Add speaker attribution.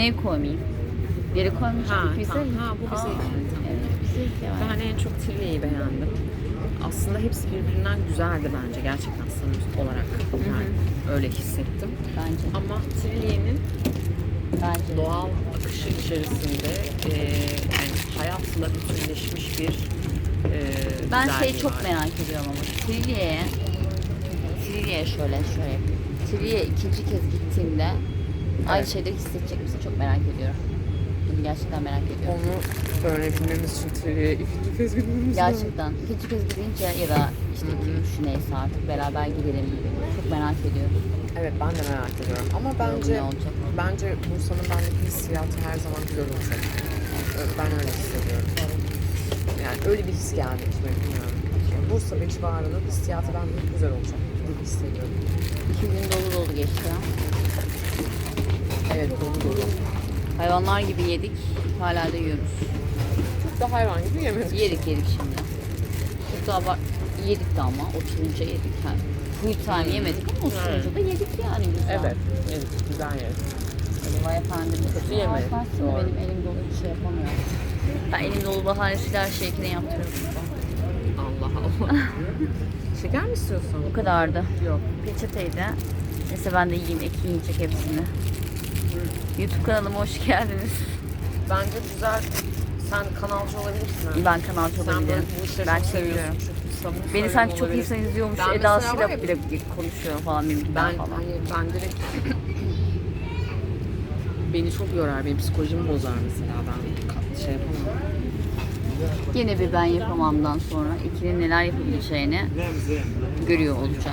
Speaker 1: Neye koymayayım? Geri koymayacağım.
Speaker 2: Ha,
Speaker 1: Bize
Speaker 2: tamam.
Speaker 1: mi?
Speaker 2: Ha, bu bize
Speaker 1: Aa,
Speaker 2: tamam.
Speaker 1: Evet, bize.
Speaker 2: Ben en çok Tilly'yi beğendim. Aslında hepsi birbirinden güzeldi bence gerçekten sanat olarak. Yani öyle hissettim.
Speaker 1: Bence.
Speaker 2: Ama Tilly'nin
Speaker 1: Bence.
Speaker 2: doğal akışı içerisinde e, yani hayatla bütünleşmiş bir e,
Speaker 1: Ben
Speaker 2: güzelliği
Speaker 1: şey çok
Speaker 2: var.
Speaker 1: merak ediyorum ama Trilye'ye Trilye'ye şöyle şöyle. Trilye'ye ikinci kez gittiğimde aynı şeyleri hissedecek misin çok merak ediyorum. Bunu gerçekten merak ediyorum.
Speaker 2: Onu öğrenebilmemiz için Tilly'ye ikinci kez gitmemiz lazım.
Speaker 1: Gerçekten. İkinci kez gidince ya da işte iki üç neyse artık beraber gidelim. Çok merak ediyorum.
Speaker 2: Evet ben de merak ediyorum. Ama
Speaker 1: Ne
Speaker 2: bence
Speaker 1: olacak?
Speaker 2: bence Bursa'nın bendeki hissiyatı her zaman güzel olacak. Ben öyle hissediyorum. Yani öyle bir his geldi içime bilmiyorum. Bursa ve civarının hissiyatı bende güzel olacak gibi hissediyorum.
Speaker 1: İki gün dolu dolu geçti. Hayvanlar gibi yedik. Hala da yiyoruz.
Speaker 2: Çok da hayvan gibi yemedik.
Speaker 1: Yedik yedik şimdi. Çok daha var. Yedik de ama oturunca yedik. Yani full time yemedik ama oturunca da yedik yani güzel.
Speaker 2: Evet. Yedik. Güzel yedik.
Speaker 1: Vay efendim.
Speaker 2: Kötü yemedik,
Speaker 1: da
Speaker 2: doğru.
Speaker 1: Benim elim dolu bir şey yapamıyorum. Ben elim dolu bahanesiyle her şeyi yine yaptırıyorum.
Speaker 2: Allah Allah. Şeker mi istiyorsun?
Speaker 1: Bu kadardı.
Speaker 2: Yok.
Speaker 1: Peçeteydi. Neyse ben de yiyeyim. Yiyecek hepsini. YouTube kanalıma hoş geldiniz.
Speaker 2: Bence güzel. Sen kanalcı olabilirsin. ha.
Speaker 1: Ben kanalcı
Speaker 2: Sen böyle
Speaker 1: olabilirim.
Speaker 2: bu işleri
Speaker 1: Ben
Speaker 2: çok
Speaker 1: çekiyorum.
Speaker 2: seviyorsun. Çünkü
Speaker 1: Beni sanki çok
Speaker 2: olabilirsin.
Speaker 1: insan izliyormuş
Speaker 2: Ben mesela
Speaker 1: edasıyla
Speaker 2: ya-
Speaker 1: bile konuşuyor falan benimkinden
Speaker 2: Ben
Speaker 1: falan.
Speaker 2: hani ben direkt beni çok yorar, benim psikolojimi bozar mesela ben ka- şey yapamam.
Speaker 1: Yine bir ben yapamamdan sonra ikinin neler yapabileceğini görüyor olacağız.